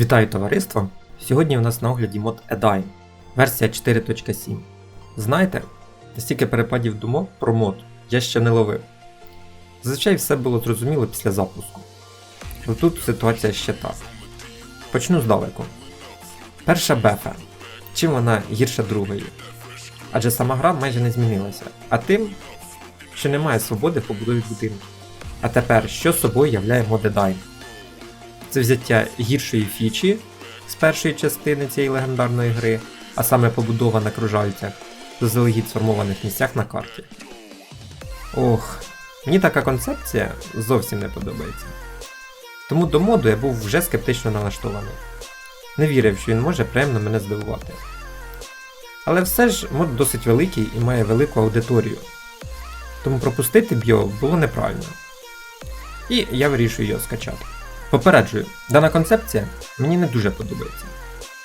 Вітаю товариство! Сьогодні у нас на огляді мод Edine, версія 4.7. Знаєте, настільки перепадів думок про мод я ще не ловив. Зазвичай все було зрозуміло після запуску. Але тут ситуація ще так. Почну здалеку. Перша бефа. Чим вона гірша другої? Адже сама гра майже не змінилася, а тим, що немає свободи в побудові будинку. А тепер, що собою являє мод Edine? Це взяття гіршої фічі з першої частини цієї легендарної гри, а саме побудова на кружальцях, заздалегідь сформованих місцях на карті. Ох, мені така концепція зовсім не подобається. Тому до моду я був вже скептично налаштований. Не вірив, що він може приємно мене здивувати. Але все ж мод досить великий і має велику аудиторію. Тому пропустити б його було неправильно. І я вирішую його скачати. Попереджую, дана концепція мені не дуже подобається.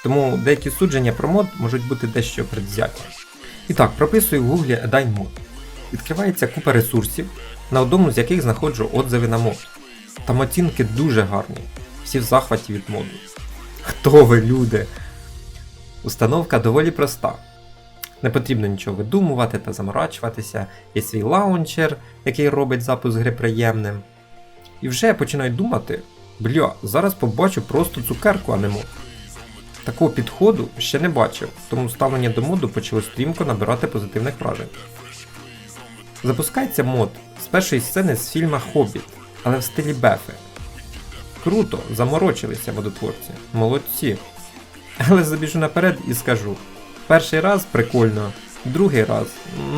Тому деякі судження про мод можуть бути дещо предвзяті. І так, прописую в гуглі Edine Mod. Відкривається купа ресурсів, на одному з яких знаходжу отзиви на мод. Там оцінки дуже гарні, всі в захваті від моду. Хто ви, люди? Установка доволі проста. Не потрібно нічого видумувати та заморачуватися, є свій лаунчер, який робить запуск гри приємним. І вже починаю думати, бля, зараз побачу просто цукерку, а не мод. Такого підходу ще не бачив, тому ставлення до моду почало стрімко набирати позитивних вражень. Запускається мод з першої сцени з фільма Хобіт, але в стилі Бефи. Круто, заморочилися модотворці, молодці. Але забіжу наперед і скажу: перший раз прикольно, другий раз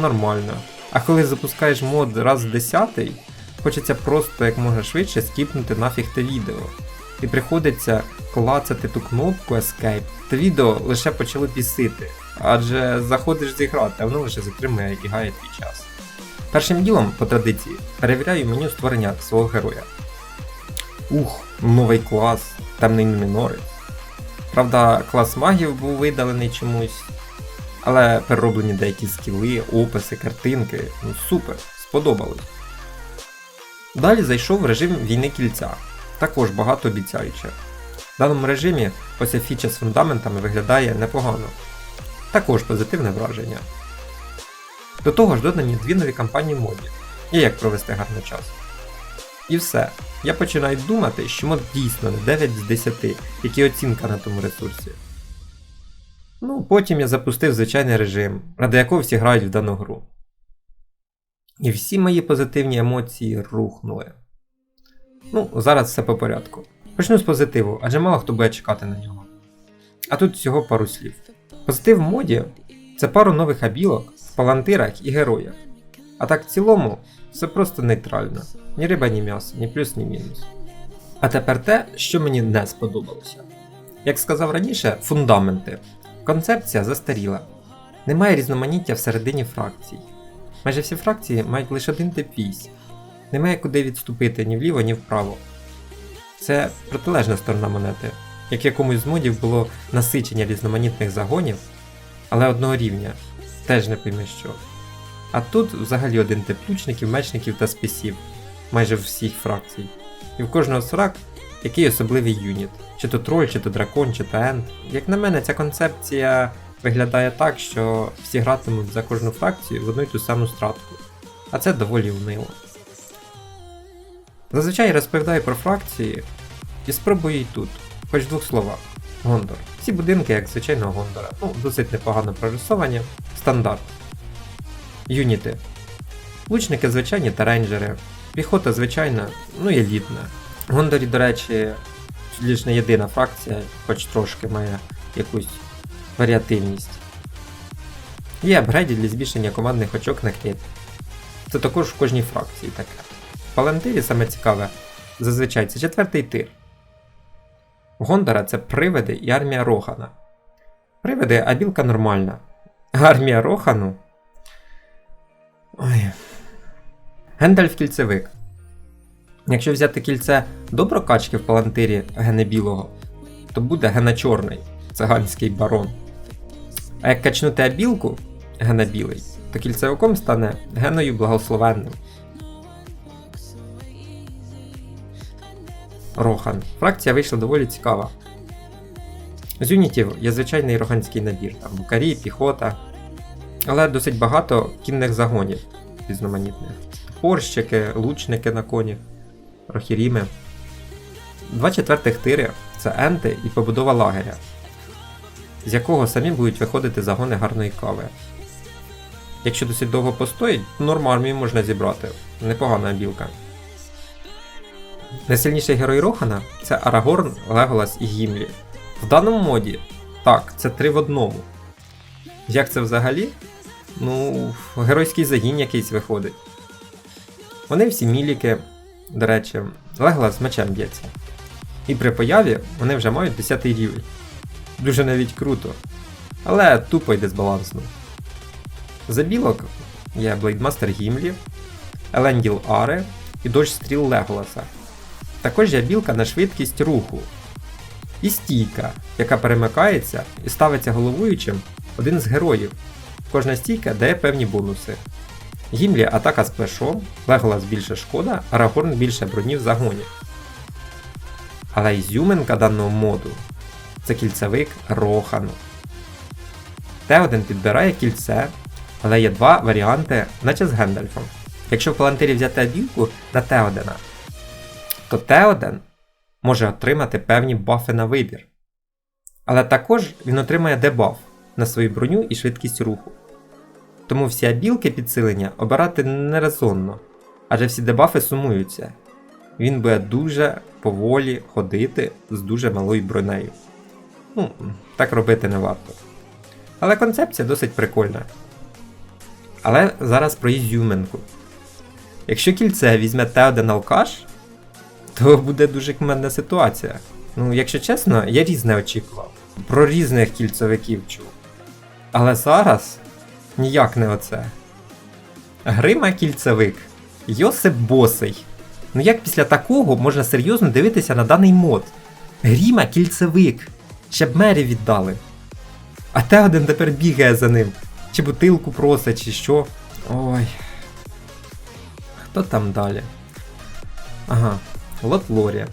нормально. А коли запускаєш мод раз десятий, хочеться просто як можна швидше скіпнути нафіг те відео. І приходиться клацати ту кнопку Escape, та відео лише почало бісити, адже заходиш зіграти, а воно лише затримує і гає твій час. Першим ділом, по традиції, перевіряю меню створення свого героя. Ух, новий клас, темний мінорець. Правда, клас магів був видалений чомусь, але перероблені деякі скіли, описи, картинки. Ну супер, сподобалось. Далі зайшов в режим війни кільця, також багато обіцяюче. В даному режимі оця фіча з фундаментами виглядає непогано. Також позитивне враження. До того ж додані дві нові кампанії в моді, і як провести гарний час. І все. Я починаю думати, що мод дійсно не 9 з 10, як і оцінка на тому ресурсі. Ну, потім я запустив звичайний режим, ради якого всі грають в дану гру. І всі мої позитивні емоції рухнули. Ну, зараз все по порядку. Почну з позитиву, адже мало хто буде чекати на нього. А тут всього пару слів. Позитив в моді це пару нових абілок, палантирах і героях. А так в цілому, все просто нейтрально. Ні риба, ні м'ясо, ні плюс, ні мінус. А тепер те, що мені не сподобалося. Як сказав раніше, фундаменти. Концепція застаріла. Немає різноманіття всередині фракцій. Майже всі фракції мають лише один тип військ. Немає куди відступити ні вліво, ні вправо. Це протилежна сторона монети, як якомусь з модів було насичення різноманітних загонів, але одного рівня, теж не пойми що. А тут взагалі один тип лучників, мечників та списів, майже всіх фракцій. І в кожного срак який особливий юніт, чи то троль, чи то дракон, чи то енд. Як на мене, ця концепція виглядає так, що всі гратимуть за кожну фракцію в одну й ту саму стратку, а це доволі унило. Зазвичай розповідаю про фракції і спробую і тут, хоч в двох словах. Гондор. Всі будинки, як звичайного Гондора, ну, досить непогано прорисовані, стандарт. Юніти. Лучники звичайні та рейнджери. Піхота звичайна, ну і елітна. Гондорі, до речі, лише не єдина фракція, хоч трошки має якусь варіативність. Є апгрейди для збільшення командних очок на крит. Це також в кожній фракції таке. В Палантирі саме цікаве, зазвичай це четвертий тир. В Гондора це привиди і армія Рохана. Привиди, а білка нормальна. Армія Рохану. Ой. Гендальф кільцевик. Якщо взяти кільце до прокачки в палантирі гене білого, то буде гена чорний, циганський барон. А як качнути абілку гена білий, то кільцевиком стане геною благословенним. Рохан. Фракція вийшла доволі цікава. З юнітів є звичайний роганський набір, там букарі, піхота, але досить багато кінних загонів різноманітних. Порщики, лучники на конях, рохіріми. Два четвертих тири це енти і побудова лагеря, з якого самі будуть виходити загони гарної кави. Якщо досить довго постоїть, то норму армію можна зібрати. Непогана білка. Найсильніший герой Рохана це Арагорн, Леголас і Гімлі. В даному моді, так, це три в одному. Як це взагалі? Ну, геройський загін якийсь виходить. Вони всі міліки, до речі, Леголас з мечем б'ється. І при появі вони вже мають 10 рівень. Дуже навіть круто. Але тупо й дисбалансно. За білок є Блейдмастер Гімлі, Еленділ Аре і дощ стріл Леголаса. Також є білка на швидкість руху. І стійка, яка перемикається і ставиться головуючим один з героїв. Кожна стійка дає певні бонуси. Гімлі атака з плешом, Леголас більше шкода, Арагорн більше броні в загоні. Але ізюминка даного моду це кільцевик Рохану. Т1 підбирає кільце, але є два варіанти, наче з Гендальфом. Якщо в палантирі взяти білку на Т1, то Т1 може отримати певні бафи на вибір. Але також він отримає дебаф на свою броню і швидкість руху. Тому всі абілки підсилення обирати нерезонно, адже всі дебафи сумуються. Він буде дуже поволі ходити з дуже малою бронею. Ну, так робити не варто. Але концепція досить прикольна. Але зараз про ізюминку. Якщо кільце візьме Т1 алкаш, то буде дуже кмедна ситуація. Ну, якщо чесно, я різне очікував. Про різних кільцевиків чув. Але зараз ніяк не оце. Грима кільцевик. Йосип Босий. Ну як після такого можна серйозно дивитися на даний мод? Гріма кільцевик. Ще б мері віддали. А те один тепер бігає за ним. Чи бутилку просить, чи що. Ой. Хто там далі? Ага, Лот Лорія.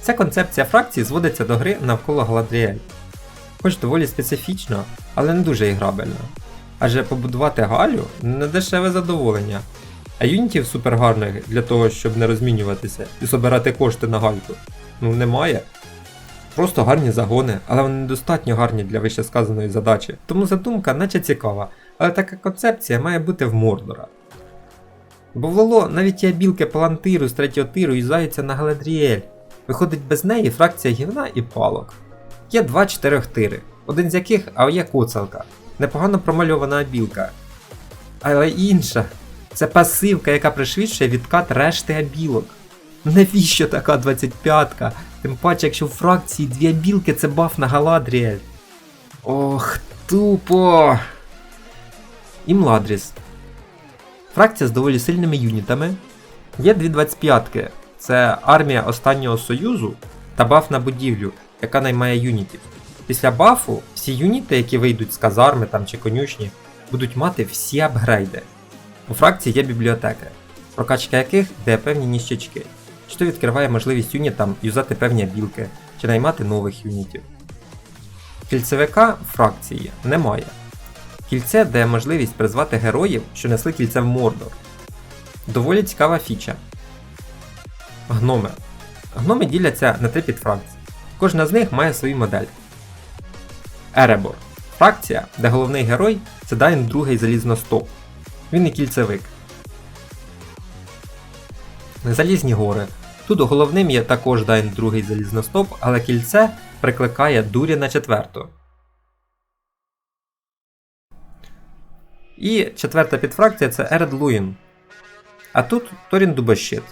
Ця концепція фракції зводиться до гри навколо Галадріель. Хоч доволі специфічно, але не дуже іграбельно. Адже побудувати Галю не дешеве задоволення. А юнітів супергарних для того, щоб не розмінюватися і збирати кошти на гальку, ну немає. Просто гарні загони, але вони недостатньо гарні для вищесказаної задачі. Тому задумка наче цікава, але така концепція має бути в Мордора. Бо в навіть є білки палантиру з третього тиру юзаються на Галадріель. Виходить без неї фракція гівна і палок. Є два чотирьох тири, один з яких а є коцалка, непогано промальована білка. Але інша це пасивка, яка пришвидшує відкат решти абілок. Навіщо така 25-ка? Тим паче, якщо в фракції дві абілки це баф на Галадріель. Ох, тупо. І Младріс. Фракція з доволі сильними юнітами. Є дві 25-ки. Це армія останнього союзу та баф на будівлю, яка наймає юнітів. Після бафу всі юніти, які вийдуть з казарми там чи конюшні, будуть мати всі апгрейди. У фракції є бібліотеки, прокачка яких дає певні ніщачки, що відкриває можливість юнітам юзати певні білки чи наймати нових юнітів. Кільцевика фракції немає. Кільце дає можливість призвати героїв, що несли кільце в Мордор. Доволі цікава фіча. Гноми. Гноми діляться на три підфракції. Кожна з них має свою модель. Еребор. Фракція, де головний герой це Дайн другий залізностоп. Він і кільцевик. Залізні гори. Тут головним є також Дайн другий залізностоп, але кільце прикликає дурі на четверту. І четверта підфракція це Еред Луїн. А тут Торін Дубощит.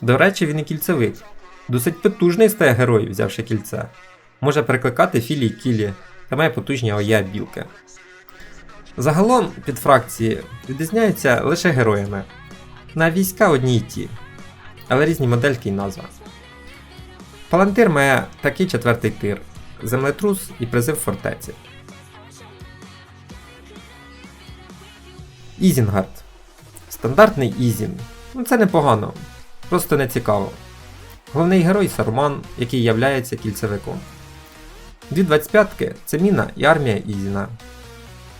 До речі, він і кільцевик. Досить потужний стає герой, взявши кільце. Може прикликати філі кілі та має потужні ОЯ білки. Загалом підфракції відрізняються лише героями. На війська одні й ті, але різні модельки й назва. Палантир має такий четвертий тир, землетрус і призив фортеці. Ізінгард. Стандартний Ізін. Ну це непогано, просто не цікаво. Головний герой Саруман, який являється кільцевиком. Дві 25-ки це міна і армія Ізіна.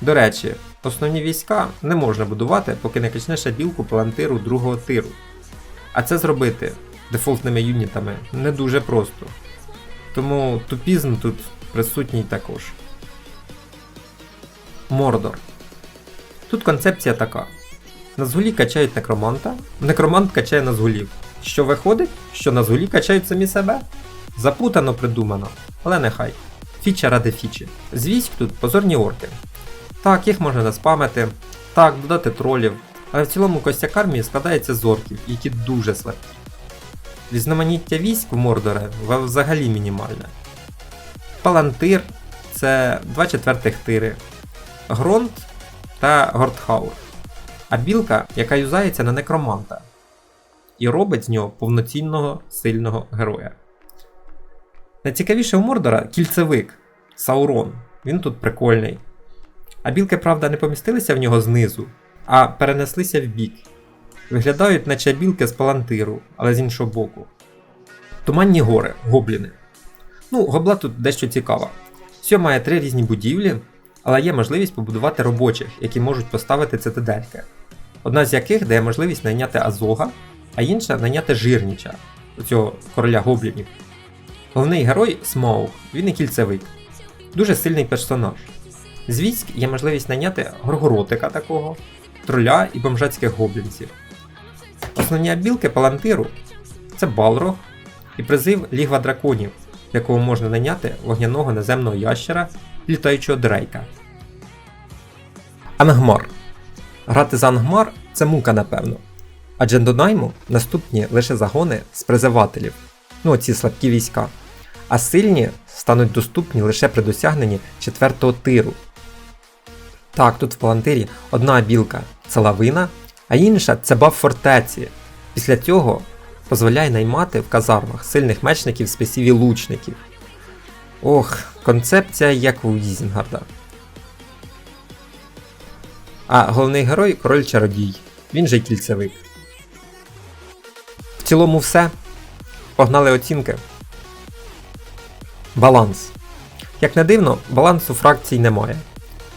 До речі, основні війська не можна будувати, поки не качнеш білку палантиру другого тиру. А це зробити дефолтними юнітами не дуже просто. Тому тупізм тут присутній також. Мордор. Тут концепція така. Назгулі качають некроманта, некромант качає назгулів. Що виходить, що назгулі качають самі себе? Запутано придумано, але нехай. Фіча ради фічі. З військ тут позорні орки. Так, їх можна наспамити, так, додати тролів, але в цілому костяк армії складається з орків, які дуже слабкі. Різноманіття військ в Мордоре взагалі мінімальне. Палантир це 2 четвертих тири, Гронт та Гортхаур. А білка, яка юзається на некроманта. І робить з нього повноцінного сильного героя. Найцікавіше у Мордора кільцевик Саурон. Він тут прикольний. А білки, правда, не помістилися в нього знизу, а перенеслися в бік. Виглядають, наче білки з палантиру, але з іншого боку. Туманні гори, гобліни. Ну, гобла тут дещо цікава. Сьо має три різні будівлі, але є можливість побудувати робочих, які можуть поставити цитадельки. Одна з яких дає можливість найняти Азога, а інша найняти жирніча, цього короля гоблінів. Головний герой Смоук, він і кільцевик. Дуже сильний персонаж. З військ є можливість найняти горгоротика такого, троля і бомжацьких гоблінців. Основні абілки палантиру це Балрог і призив Лігва драконів, якого можна найняти вогняного наземного ящера літаючого дрейка. Ангмар. Грати за Ангмар це мука, напевно. Адже до найму наступні лише загони з призивателів, ну оці слабкі війська. А сильні стануть доступні лише при досягненні четвертого тиру. Так, тут в палантирі одна білка це лавина, а інша це баф фортеці. Після цього дозволяє наймати в казармах сильних мечників списів і лучників. Ох, концепція як у Ізінгарда. А головний герой король чародій. Він же й кільцевик. В цілому все. Погнали оцінки. Баланс. Як не дивно, балансу фракцій немає.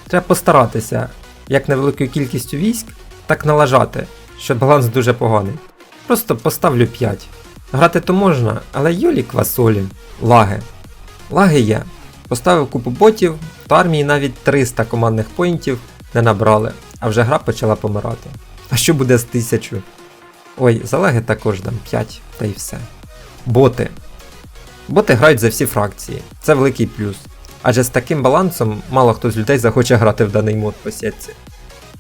Треба постаратися, як невеликою кількістю військ, так налажати, що баланс дуже поганий. Просто поставлю 5. Грати то можна, але юлі квасолі. Лаги. Лаги є. Поставив купу ботів, то армії навіть 300 командних поінтів не набрали, а вже гра почала помирати. А що буде з 1000? Ой, за лаги також дам 5, та й все. Боти. Боти грають за всі фракції, це великий плюс. Адже з таким балансом мало хто з людей захоче грати в даний мод по сітці.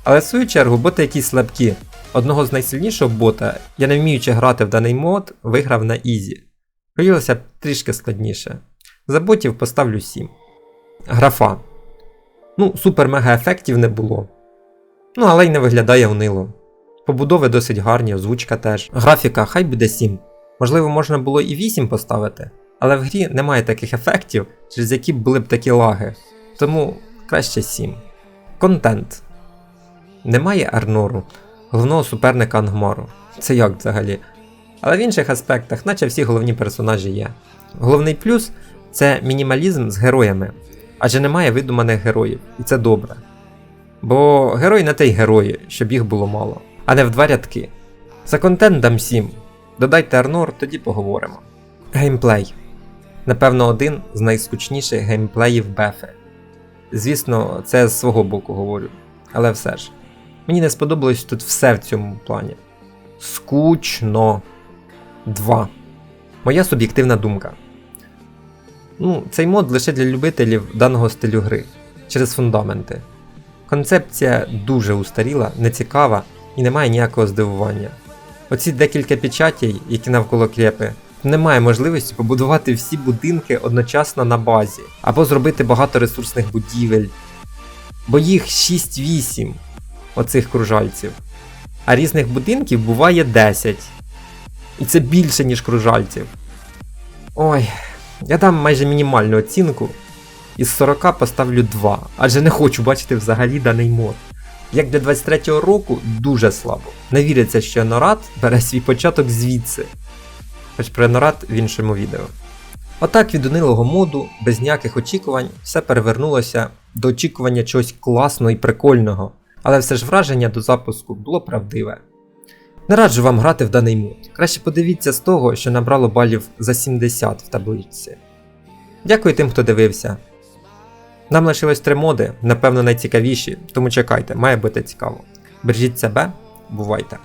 Але в свою чергу боти якісь слабкі. Одного з найсильнішого бота, я не вміючи грати в даний мод, виграв на Ізі. Б трішки складніше. За ботів поставлю 7. Графа. Ну, супер-мега ефектів не було. Ну, але й не виглядає унило. Побудови досить гарні, озвучка теж. Графіка хай буде 7. Можливо, можна було і 8 поставити, але в грі немає таких ефектів, через які були б такі лаги. Тому краще 7. Контент. Немає Арнору, головного суперника Ангмару. Це як взагалі? Але в інших аспектах, наче всі головні персонажі є. Головний плюс це мінімалізм з героями, адже немає видуманих героїв, і це добре. Бо герої не те й герої, щоб їх було мало, а не в два рядки. За контент дам 7. Додайте Арнор, тоді поговоримо. Геймплей. Напевно, один з найскучніших геймплеїв Бефи. Звісно, це з свого боку говорю, але все ж. Мені не сподобалось тут все в цьому плані. Скучно. 2. Моя суб'єктивна думка. Ну, цей мод лише для любителів даного стилю гри через фундаменти. Концепція дуже устаріла, нецікава і не має ніякого здивування. Оці декілька печатей, які навколо крепи, немає можливості побудувати всі будинки одночасно на базі, або зробити багато ресурсних будівель. Бо їх 6-8 оцих кружальців. А різних будинків буває 10. І це більше, ніж кружальців. Ой, я дам майже мінімальну оцінку. Із 40 поставлю 2, адже не хочу бачити взагалі даний мод. Як для 23-го року дуже слабо. Не віриться, що Енорат бере свій початок звідси. Хоч про Енорат в іншому відео. Отак від унилого моду, без ніяких очікувань, все перевернулося до очікування чогось класного і прикольного, але все ж враження до запуску було правдиве. Не раджу вам грати в даний мод. Краще подивіться з того, що набрало балів за 70 в табличці. Дякую тим, хто дивився. Нам лишилось три моди, напевно найцікавіші, тому чекайте, має бути цікаво. Бережіть себе, бувайте!